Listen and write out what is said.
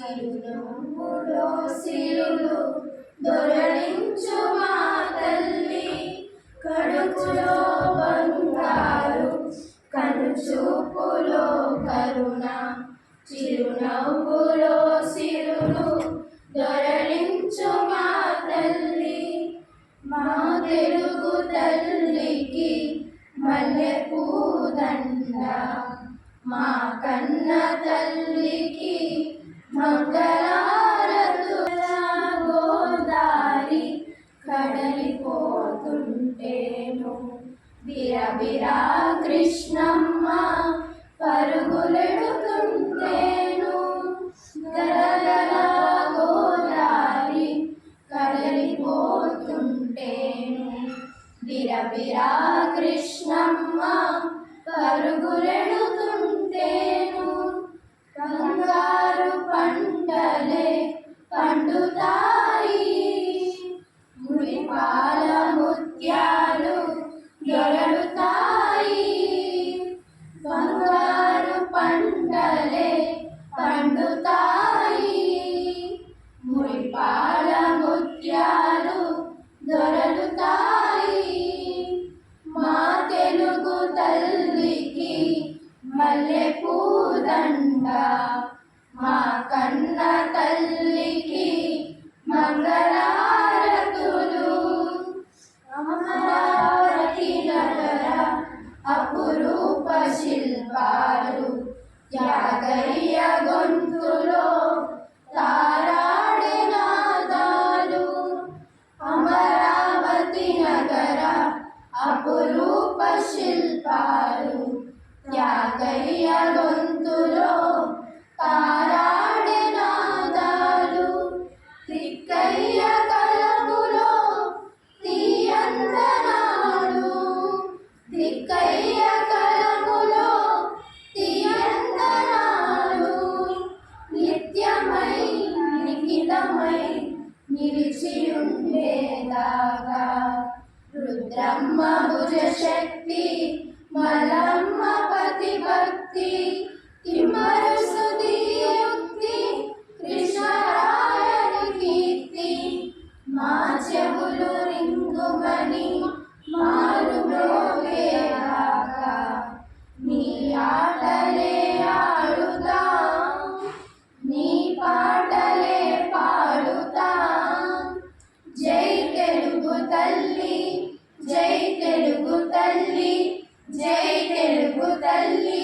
చిరునవ్వులో సిరులు దొరలించు మా తల్లి. కడుపులో బంగారు కను కరుణ చిరునవ్వులో సిరులు దొరలించు మా తల్లి. మా తెలుగు తల్లికి మల్లె పూదండ మా కన్న తల్లికి గోదారి కడలిపోతుంటేను. బిరబిరా కృష్ణమ్మ పరుగులెడుతుంటేను. గలగల గోదారి కడలిపోతుంటేను. బిరబిరా కృష్ణ పండుతాయి మురిపాల ముత్యాలు దొరలుతాయి బంగారు పంటలే పండుతాయి మురిపాల ముత్యాలు దొరలుతాయి మా తెలుగు తల్లికి మల్లె పూదండ మా కన్న తల్లికి మంగళారతులు. అమరావతి నగర అపురూప శిల్పాలు యాగయ్య గొంతులో తారాడే నాదాలు. అమరావతి నగర అపురూప శిల్పాలు యాగయ్య గొంతులో తారా ఉండేదాకా రుద్రమ్మ భుజ శక్తి మలమ్మ పతి భక్తి తిమ్మరుసుది యుక్తి కృష్ణరాయని కీర్తి మా చెవులు రింగుమని మారు మ్రోగేదాకా నీ ఆటలే ఆడుతాం నీ పాటలే జై తెలుగు తల్లి.